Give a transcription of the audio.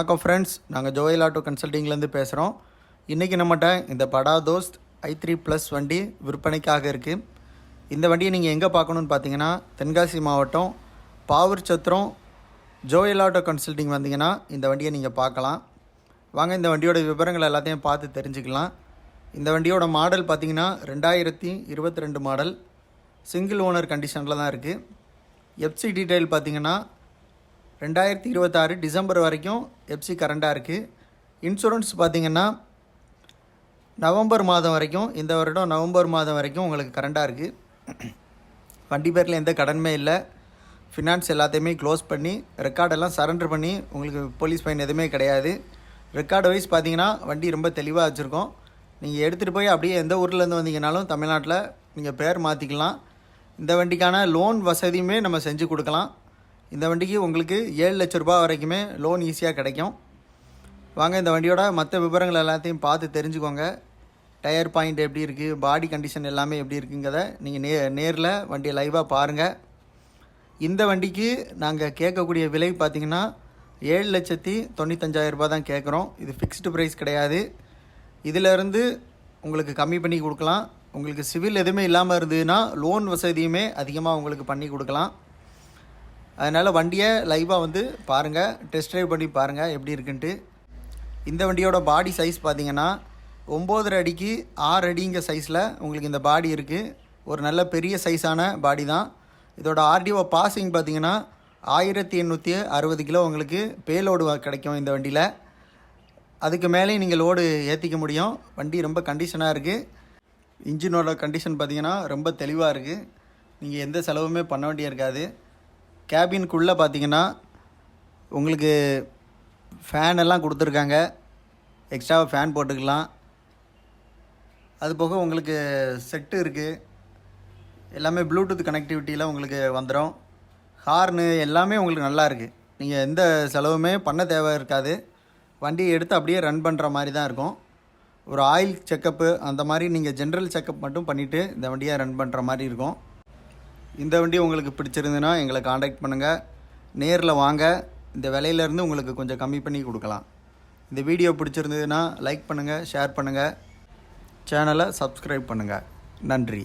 வணக்கம் ஃப்ரெண்ட்ஸ் நாங்கள் Joel auto கன்சல்டிங்லேருந்து பேசுகிறோம் இன்றைக்கி நம்மகிட்ட இந்த படா தோஸ்த் ஐ த்ரீ ப்ளஸ் வண்டி விற்பனைக்காக இருக்குது இந்த வண்டியை நீங்கள் எங்கே பார்க்கணுன்னு பார்த்தீங்கன்னா தென்காசி மாவட்டம் Pavoor Chatram Joel auto consulting வந்தீங்கன்னா இந்த வண்டியை நீங்கள் பார்க்கலாம். வாங்க இந்த வண்டியோட விவரங்கள் எல்லாத்தையும் பார்த்து தெரிஞ்சுக்கலாம். இந்த வண்டியோட மாடல் பார்த்தீங்கன்னா ரெண்டாயிரத்தி இருபத்தி ரெண்டு மாடல் சிங்கிள் ஓனர் கண்டிஷனில் தான் இருக்குது எஃப்சி டீட்டெயில் பார்த்தீங்கன்னா ரெண்டாயிரத்தி இருபத்தாறு டிசம்பர் வரைக்கும் எஃப்சி கரண்டாக இருக்குது இன்சூரன்ஸ் பார்த்தீங்கன்னா நவம்பர் மாதம் வரைக்கும் இந்த வருடம் நவம்பர் மாதம் வரைக்கும் உங்களுக்கு கரண்டாக இருக்குது வண்டி பேரில் எந்த கடனுமே இல்லை. ஃபினான்ஸ் எல்லாத்தையுமே க்ளோஸ் பண்ணி ரெக்கார்டெல்லாம் சரண்டர் பண்ணி உங்களுக்கு போலீஸ் ஃபைன் எதுவுமே கிடையாது. ரெக்கார்டு வைஸ் பார்த்தீங்கன்னா வண்டி ரொம்ப தெளிவாக வச்சுருக்கோம். நீங்கள் எடுத்துகிட்டு போய் அப்படியே எந்த ஊர்லேருந்து வந்தீங்கனாலும் தமிழ்நாட்டில் நீங்கள் பேர் மாற்றிக்கலாம் இந்த வண்டிக்கான லோன் வசதியுமே நம்ம செஞ்சு கொடுக்கலாம். இந்த வண்டிக்கு உங்களுக்கு ஏழு லட்ச ரூபாய் வரைக்குமே லோன் ஈஸியாக கிடைக்கும். வாங்க இந்த வண்டியோட மற்ற விவரங்கள் எல்லாத்தையும் பார்த்து தெரிஞ்சுக்கோங்க. டயர் பாயிண்ட் எப்படி இருக்குது பாடி கண்டிஷன் எல்லாமே எப்படி இருக்குங்கிறத நீங்கள் நே நேரில் வண்டியை லைவாக பாருங்கள் இந்த வண்டிக்கு நாங்கள் கேட்கக்கூடிய விலை பார்த்தீங்கன்னா ஏழு லட்சத்தி தொண்ணூத்தஞ்சாயிரம் ரூபாய் தான் கேட்குறோம். இது ஃபிக்ஸ்டு ப்ரைஸ் கிடையாது. இதிலேருந்து உங்களுக்கு கம்மி பண்ணி கொடுக்கலாம். உங்களுக்கு சிவில் எதுவுமே இல்லாமல் இருந்ததுன்னா லோன் வசதியுமே அதிகமாக உங்களுக்கு பண்ணி கொடுக்கலாம். அதனால் வண்டியை லைவாக வந்து பாருங்கள் டெஸ்ட் ட்ரைவ் பண்ணி பாருங்கள் எப்படி இருக்குன்ட்டு. இந்த வண்டியோட பாடி சைஸ் பார்த்தீங்கன்னா ஒம்போதரை அடிக்கு ஆறு அடிங்க சைஸில் உங்களுக்கு இந்த பாடி இருக்குது ஒரு நல்ல பெரிய சைஸான பாடி தான். இதோட ஆர்டிஓ பாசிங் பார்த்தீங்கன்னா ஆயிரத்தி எண்ணூற்றி அறுபது கிலோ உங்களுக்கு பேலோடு கிடைக்கும் இந்த வண்டியில். அதுக்கு மேலேயும் நீங்கள் லோடு ஏற்றிக்க முடியும். வண்டி ரொம்ப கண்டிஷனாக இருக்குது இன்ஜினோட கண்டிஷன் பார்த்தீங்கன்னா ரொம்ப தெளிவாக இருக்குது நீங்கள் எந்த செலவுமே பண்ண வேண்டிய இருக்காது கேபின்குள்ளே பார்த்தீங்கன்னா உங்களுக்கு ஃபேன் எல்லாம் கொடுத்துருக்காங்க. எக்ஸ்ட்ரா ஃபேன் போட்டுக்கலாம். அது போக உங்களுக்கு செட்டு இருக்குது எல்லாமே ப்ளூடூத் கனெக்டிவிட்டியில் உங்களுக்கு வந்துடும் ஹார்னு எல்லாமே உங்களுக்கு நல்லா இருக்குது நீங்கள் எந்த செலவுமே பண்ண தேவை இருக்காது. வண்டியை எடுத்து அப்படியே ரன் பண்ணுற மாதிரி தான் இருக்கும். ஒரு ஆயில் செக்கப்பு அந்த மாதிரி நீங்கள் ஜென்ரல் செக்கப் மட்டும் பண்ணிவிட்டு இந்த வண்டியை ரன் பண்ணுற மாதிரி இருக்கும். இந்த வண்டி உங்களுக்கு பிடிச்சிருந்துன்னா எங்களை காண்டாக்ட் பண்ணுங்கள் நேரில் வாங்க. இந்த விலையிலேருந்து உங்களுக்கு கொஞ்சம் கம்மி பண்ணி கொடுக்கலாம். இந்த வீடியோ பிடிச்சிருந்ததுன்னா லைக் பண்ணுங்கள் ஷேர் பண்ணுங்கள் சேனலை சப்ஸ்கிரைப் பண்ணுங்கள் நன்றி.